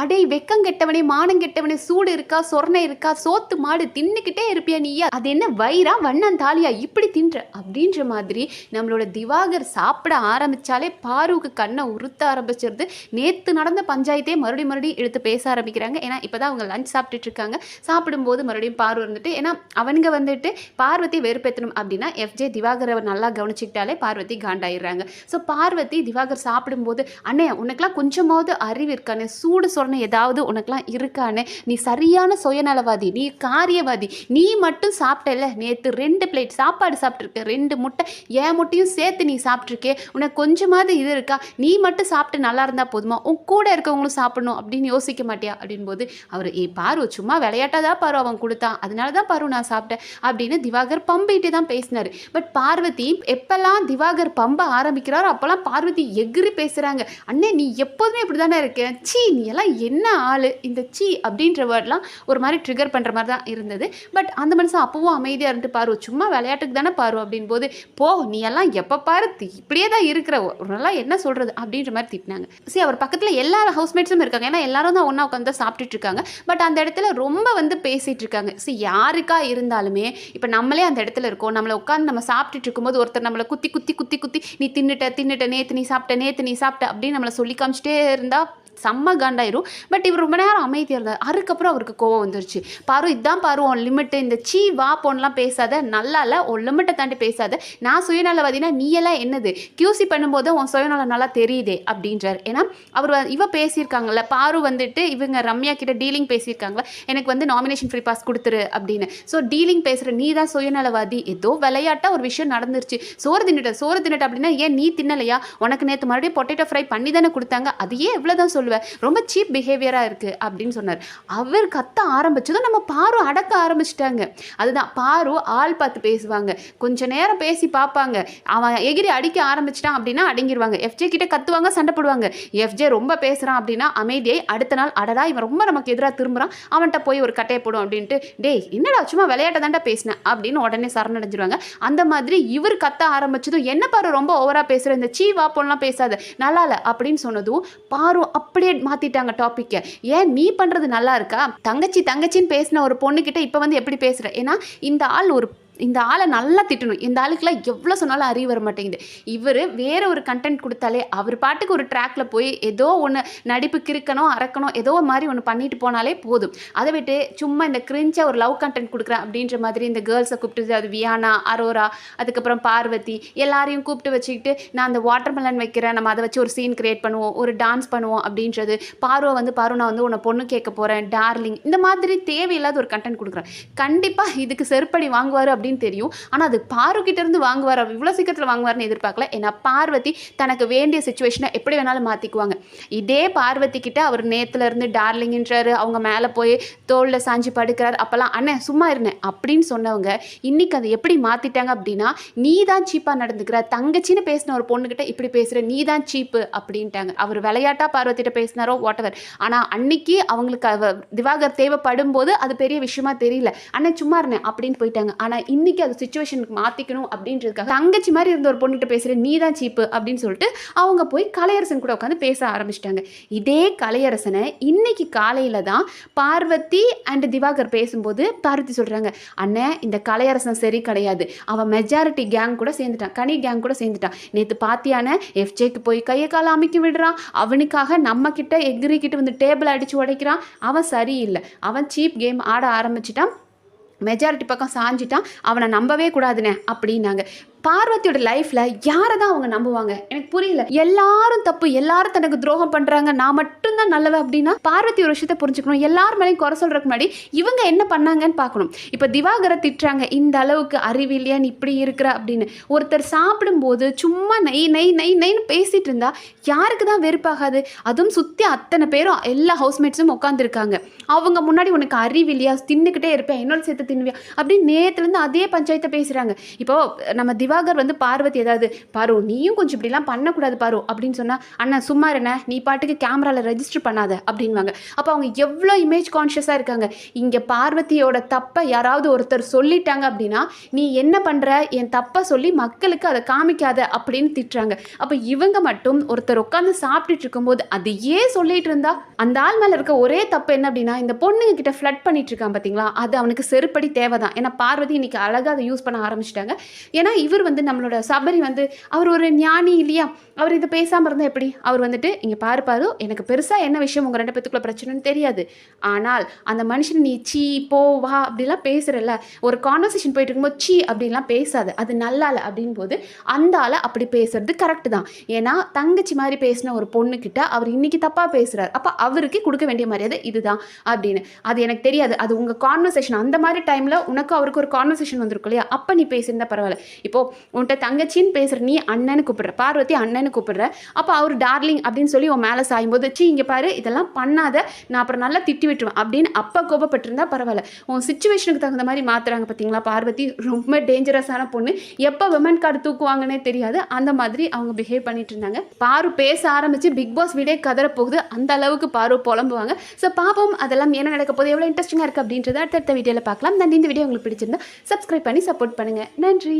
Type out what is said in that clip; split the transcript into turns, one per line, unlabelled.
அடே வெக்கம் கெட்டவனே மானம் கெட்டவனே சூடு இருக்கா சொர்ணை இருக்கா சோத்து மாடு தின்னுக்கிட்டே இருப்பியா நீயா? அது என்ன வயிறா வண்ணன் தாலியா இப்படி தின்ற. அப்படின்ற மாதிரி நம்மளோட திவாகர் சாப்பிட ஆரம்பிச்சாலே பாருவுக்கு கண்ணை உறுத்த ஆரம்பிச்சிருது. நேற்று நடந்த பஞ்சாயத்தே மறுபடியும் மறுபடியும் எடுத்து பேச ஆரம்பிக்கிறாங்க. ஏன்னா இப்போதான் அவங்க லஞ்ச் சாப்பிட்டுட்டு இருக்காங்க சாப்பிடும்போது மறுபடியும் பார்வை இருந்துட்டு ஏன்னா அவனுங்க வந்துட்டு பார்வதி வெறுப்பேற்றணும் அப்படின்னா எஃப்ஜே திவாகரை நல்லா கவனிச்சுக்கிட்டாலே பார்வதி காண்டாயிடுறாங்க. ஸோ பார்வதி திவாகர் சாப்பிடும்போது அண்ணே உனக்குலாம் கொஞ்சமாவது அறிவு இருக்கானே சூடு சொரணை ஏதாவது உனக்குலாம் இருக்கான்னு நீ சரியான சுயநலவாதி நீ காரியவாதி நீ மட்டும் சாப்பிட்டல நேற்று ரெண்டு பிளேட் சாப்பாடு சாப்பிட்ருக்க ரெண்டு முட்டை என் முட்டையும் சேர்த்து நீ சாப்பிட்ருக்கே உனக்கு கொஞ்சமாவது இது இருக்கா? நீ மட்டும் சாப்பிட்டு நல்லா இருந்தால் போதுமா? உன் கூட இருக்கவங்களும் சாப்பிடணும் அப்படின்னு யோசிக்க மாட்டியா? அப்படின்போது அவர் ஏ பாரு சும்மா விளையாட்டாக தான் பாரு அவன் கொடுத்தான். அதனால தான் பாரு நான் சாப்பிட்டேன். அப்படின்னு திவாகர் பம்பிட்டு தான் பேசினார். பட் பார்வதி எப்போல்லாம் திவாகர் பம்ப ஆரம்பிக்கிறாரோ அப்போல்லாம் பார்வதி எகிரி பேசுகிறாங்க அண்ணே நீ எப்போதுமே இப்படி தானே இருக்க? சீ நீ எல்லாம் என்ன ஆள்? இந்த சீ அப்படின்ற வேர்ட்லாம் ஒரு மாதிரி ட்ரிகர் பண்ணுற மாதிரி தான் இருந்தது. பட் அந்த மனுஷன் அப்போவும் அமைதியாக இருந்துட்டு பாரு சும்மா விளையாட்டுக்கு தானே பாரு அப்படின் போது போ நீ எல்லாம் எப்போ பாரு? இப்படியே தான் இருக்கிற. உன்னெல்லாம் என்ன சொல்கிறது அப்படின்ற மாதிரி திட்டினாங்க. சரி அவர் பக்கத்தில் எல்லா ஹவுஸ்மேட்ஸும் இருக்காங்க. ஏன்னா எல்லாரும் தான் ஒன்றா உட்காந்து சாப்பிட்டுட்டு இருக்காங்க. பட் அந்த இடத்துல ரொம்ப வந்து பேசிகிட்டு இருக்காங்க. சரி யாருக்கா இருந்தாலுமே இப்போ நம்மளே அந்த இடத்துல இருக்கோம். நம்மளை உட்காந்து நம்ம சாப்பிட்டுட்டு இருக்கும்போது ஒருத்தர் நம்மளை குத்தி குத்தி குத்தி குத்தி நீ தின்னுட்ட தின்னுட்ட நேற்று நீ சாப்பிட்ட நேற்று நீ சாப்பிட்ட அப்படின்னு நம்மளை சொல்லி காமிச்சிட்டே இருந்தால் செம்ம காண்டாயிரும். பட் இவர் ரொம்ப நேரம் அமைதியாக இருந்தார். அதுக்கப்புறம் அவருக்கு கோவம் வந்துருச்சு. பாரு இதான் பாரு உன் லிமிட்டு இந்த சீ வா போன்லாம் பேசாத. நல்லா இல்லை உன் லிமிட்டை தாண்டி பேசாத. நான் சுயநலவாதினா நீ எல்லாம் என்னது? கியூசி பண்ணும்போது உன் சுயநலம் நல்லா தெரியுதே அப்படின்றார். ஏன்னா அவர் இவ பேசியிருக்காங்கல்ல பாரு வந்துட்டு இவங்க ரம்யா கிட்ட டீலிங் பேசியிருக்காங்களா? எனக்கு வந்து நாமினேஷன் ஃப்ரீ பாஸ் கொடுத்துரு அப்படின்னு. ஸோ டீலிங் பேசுகிற நீ தான் சுயநலவாதி. ஏதோ விளையாட்டாக ஒரு விஷயம் நடந்துருச்சு. சோறு தின்னுட்ட சோறு தின்னுட்ட அப்படின்னா ஏன் நீ தின்னலையா? உனக்கு நேற்று மறுபடியும் பொட்டேட்டோ ஃப்ரை பண்ணி தானே கொடுத்தாங்க. அதையே எவ்வளோ தான் சொல்லுவேன் ரொம்ப சீப் பிஹேவியராக இருக்குது அப்படின்னு சொன்னார். அவர் கத்த ஆரம்பிச்சதும் நம்ம பாரு அடக்க ஆரம்பிச்சிட்டாங்க. அதுதான் பாரு ஆள் பார்த்து பேசுவாங்க. கொஞ்ச நேரம் பேசி பார்ப்பாங்க. அவன் எகிரி அடிக்க ஆரம்பிச்சிட்டான் அப்படின்னா அடங்கிடுவாங்க எஃப்ஜே கிட்ட கத்துவாங்க சண்டை போடுவாங்க. எஃப்ஜே ரொம்ப பேசுகிறான் அப்படின்னா அமைதியை அடுத்த நாள் அடடா இவன் ரொம்ப நமக்கு எதிராக திரும்புகிறான் அவன்கிட்ட போய் ஒரு கட்டையை போடும் அப்படின்ட்டு டேய் என்னடா சும்மா விளையாட்ட தாண்டா பேசினேன் அப்படின்னு உடனே சரணடைஞ்சிருவாங்க. அந்த மாதிரி இவர் கத்த ஆரம்பிச்சதும் என்ன பாரு ரொம்ப ஓவரா பேசுற இந்த சீ வா பேசாத நல்லா இல்லை அப்படின்னு சொன்னதும் பாரு அப்படியே மாத்திட்டாங்க டாப்பிக்கை ஏன் நீ பண்றது நல்லா இருக்கா? தங்கச்சி தங்கச்சின்னு பேசின ஒரு பொண்ணுக்கிட்ட இப்போ வந்து எப்படி பேசுற? ஏன்னா இந்த ஆள் ஒரு இந்த ஆளை நல்லா திட்டணும். இந்த ஆளுக்கெல்லாம் எவ்வளோ சொன்னாலும் அறிவு வர மாட்டேங்குது. இவர் வேற ஒரு கண்டென்ட் கொடுத்தாலே அவர் பாட்டுக்கு ஒரு ட்ராக்ல போய் ஏதோ ஒன்று நடிப்பு கிறுக்கணும் அறக்கணும் ஏதோ ஒரு மாதிரி ஒன்று பண்ணிட்டு போனாலே போதும். அதை விட்டு சும்மா இந்த கிரிஞ்சாக ஒரு லவ் கண்டென்ட் கொடுக்குறேன் அப்படின்ற மாதிரி இந்த கேர்ள்ஸை கூப்பிட்டு அது வியானா அரோரா அதுக்கப்புறம் பார்வதி எல்லாரையும் கூப்பிட்டு வச்சுக்கிட்டு நான் அந்த வாட்டர் மெலன் வைக்கிறேன். நம்ம அதை வச்சு ஒரு சீன் கிரியேட் பண்ணுவோம் ஒரு டான்ஸ் பண்ணுவோம் அப்படின்றது பார்வை வந்து பார்வை நான் வந்து உன்னை பொண்ணு கேட்க போகிறேன் டார்லிங் இந்த மாதிரி தேவையில்லாத ஒரு கண்டென்ட் கொடுக்குறேன். கண்டிப்பாக இதுக்கு செருப்படி வாங்குவார் அப்படின்னு தெரியும். ஆனால் அது பாரு இருந்து வாங்குவார். அவர் இவ்வளோ சீக்கிரத்தில் வாங்குவார்னு எதிர்பார்க்கல. ஏன்னா பார்வதி தனக்கு வேண்டிய சுச்சுவேஷனை எப்படி வேணாலும் மாற்றிக்குவாங்க இதே பார்வதி கிட்ட அவர் நேத்துல இருந்து டார்லிங்ன்றாரு அவங்க மேலே போய் தோளில் சாஞ்சு படுக்கிறார். அப்போல்லாம் அண்ணன் சும்மா இருந்தேன் அப்படின்னு சொன்னவங்க இன்னைக்கு அதை எப்படி மாற்றிட்டாங்க அப்படின்னா நீ தான் சீப்பாக நடந்துக்கிற. தங்கச்சின்னு பேசின ஒரு பொண்ணுக்கிட்ட இப்படி பேசுகிற நீ தான் சீப்பு அப்படின்ட்டாங்க. அவர் விளையாட்டா பார்வதிட்ட பேசினாரோ வாட் எவர் ஆனால் அன்னைக்கு அவங்களுக்கு திவாகர் தேவைப்படும் போது அது பெரிய விஷயமா தெரியல. அண்ணன் சும்மா இருந்தேன் அப்படின்னு போயிட்டாங்க. ஆனால் இன்னைக்கு அது சுச்சுவேஷனுக்கு மாற்றிக்கணும் அப்படின்றதுக்காக தங்கச்சி மாதிரி இருந்த ஒரு பொண்ணுகிட்ட பேசுகிற நீ தான் சீப்பு அப்படின்னு சொல்லிட்டு அவங்க போய் கலையரசன் கூட உட்காந்து பேச ஆரம்பிச்சிட்டாங்க. இதே கலையரசனை இன்னைக்கு காலையில் தான் பார்வதி அண்ட் திவாகர் பேசும்போது பார்வதி சொல்கிறாங்க அண்ணன் இந்த கலையரசன் சரி கிடையாது. அவன் மெஜாரிட்டி கேங் கூட சேர்ந்துட்டான் கனி கேங் கூட சேர்ந்துட்டான். நேற்று பாத்தியான எஃப்ஜேக்கு போய் கையை காலை அமைக்கி விடுறான். அவனுக்காக நம்ம கிட்ட எகிரிக்கிட்டு வந்து டேபிள் அடிச்சு உடைக்கிறான். அவன் சரியில்லை. அவன் சீப் கேம் ஆட ஆரம்பிச்சிட்டான். மெஜாரிட்டி பக்கம் சாஞ்சிட்டான். அவனை நம்பவே கூடாதுண்ணே அப்படின்னாங்க. பார்வதியோட லைஃப்ல யாரை தான் அவங்க நம்புவாங்க? எனக்கு புரியல. எல்லாரும் தப்பு எல்லாரும் தனக்கு துரோகம் பண்றாங்க. நான் மட்டும்தான் நல்லவ அப்படின்னா பார்வதி ஒரு விஷயத்தை புரிஞ்சுக்கணும். எல்லார் மேலேயும் குறை சொல்றதுக்கு முன்னாடி இவங்க என்ன பண்ணாங்கன்னு பார்க்கணும். இப்போ திவாகரை திட்டுறாங்க இந்த அளவுக்கு அறிவில்லையா நீ இப்படி இருக்கிற அப்படின்னு. ஒருத்தர் சாப்பிடும்போது சும்மா நெய் நெய் நெய் நெய்ன்னு பேசிட்டு இருந்தா யாருக்கு தான் வெறுப்பாகாது? அதுவும் சுற்றி அத்தனை பேரும் எல்லா ஹவுஸ்மேட்ஸும் உட்காந்துருக்காங்க அவங்க முன்னாடி உனக்கு அறிவில்லையா? தின்னுக்கிட்டே இருப்பேன் என்னோட சேர்த்து தின்னுவியா? அப்படின்னு நேற்றுலேருந்து அதே பஞ்சாயத்தை பேசுகிறாங்க இப்போ நம்ம திவா பிரபாகர் வந்து பார்வதி ஏதாவது பாரு நீயும் கொஞ்சம் இப்படிலாம் பண்ணக்கூடாது பாரு அப்படின்னு சொன்னால் அண்ணா சும்மா என்ன நீ பாட்டுக்கு கேமராவில் ரெஜிஸ்டர் பண்ணாத அப்படின்வாங்க அப்போ அவங்க எவ்வளோ இமேஜ் கான்ஷியஸாக இருக்காங்க. இங்கே பார்வதியோட தப்பை யாராவது ஒருத்தர் சொல்லிட்டாங்க அப்படின்னா நீ என்ன பண்ணுற என் தப்பை சொல்லி மக்களுக்கு அதை காமிக்காத அப்படின்னு திட்டுறாங்க. அப்போ இவங்க மட்டும் ஒருத்தர் உட்காந்து சாப்பிட்டுட்டு இருக்கும்போது அதையே சொல்லிட்டு இருந்தா அந்த ஆள் மேலே இருக்க ஒரே தப்பு என்ன அப்படின்னா இந்த பொண்ணுங்க கிட்ட ஃப்ளட் பண்ணிட்டு இருக்கான் பார்த்தீங்களா அது அவனுக்கு செருப்படி தேவை தான் ஏன்னா பார்வதி இன்னைக்கு அழகாக அதை யூஸ் பண்ண ஆரம்பிச்சிட்டாங்க. ஏன்னா இவர் வந்து நம்மளோட சபரி வந்து அவர் ஒரு ஞானி இல்லையா? அவர் இது பேசாமல் இருந்தால் எப்படி? அவர் வந்துட்டு இங்கே பாரு பாரு எனக்கு பெருசாக என்ன விஷயம் உங்கள் ரெண்டு பேத்துக்குள்ள பிரச்சனைன்னு தெரியாது. ஆனால் அந்த மனுஷன் நீ சீ போ வா அப்படிலாம் பேசுகிறல்ல ஒரு கான்வர்சேஷன் போயிட்டு இருக்கும்போது சீ அப்படின்லாம் பேசாது. அது நல்லா இல்லை அப்படின் போது அந்த ஆளை அப்படி பேசுறது கரெக்டு தான். ஏன்னா தங்கச்சி மாதிரி பேசின ஒரு பொண்ணுக்கிட்ட அவர் இன்னைக்கு தப்பாக பேசுகிறார் அப்போ அவருக்கு கொடுக்க வேண்டிய மரியாதை இதுதான் அப்படின்னு. அது எனக்கு தெரியாது. அது உங்கள் கான்வர்சேஷன் அந்த மாதிரி டைமில் உனக்கு அவருக்கு ஒரு கான்வர்சேஷன் வந்திருக்கும் இல்லையா? அப்போ நீ பேசியிருந்தா பரவாயில்ல இப்போ உன்கிட்ட தங்கச்சின்னு பேசுகிற நீ அண்ணன்னு கூப்பிடுற. பார்வதி அண்ணன் அண்ணன்னு கூப்பிடுற அப்போ அவர் டார்லிங் அப்படின்னு சொல்லி உன் மேலே சாயும்போது சி இங்கே பாரு இதெல்லாம் பண்ணாத நான் அப்புறம் நல்லா திட்டி விட்டுருவேன் அப்படின்னு அப்போ கோபப்பட்டிருந்தா பரவாயில்ல. உன் சுச்சுவேஷனுக்கு தகுந்த மாதிரி மாத்துறாங்க பார்த்தீங்களா பார்வதி? ரொம்ப டேஞ்சரஸான பொண்ணு. எப்போ விமன் கார்டு தூக்குவாங்கன்னே தெரியாது. அந்த மாதிரி அவங்க பிஹேவ் பண்ணிட்டு இருந்தாங்க. பாரு பேச ஆரம்பிச்சு பிக் பாஸ் வீடே கதற போகுது. அந்த அளவுக்கு பாரு புலம்புவாங்க. ஸோ பாப்போம் அதெல்லாம் என்ன நடக்க போகுது எவ்வளோ இன்ட்ரெஸ்டிங்காக இருக்குது அப்படின்றத அடுத்தடுத்த வீடியோவில் பார்க்கலாம் நன்றி இந்த வீடியோ உங்களுக்கு பிடிச்சிருந்தா சப்ஸ்கிரைப் பண்ணி சப்போர்ட் பண்ணுங்கள் நன்றி!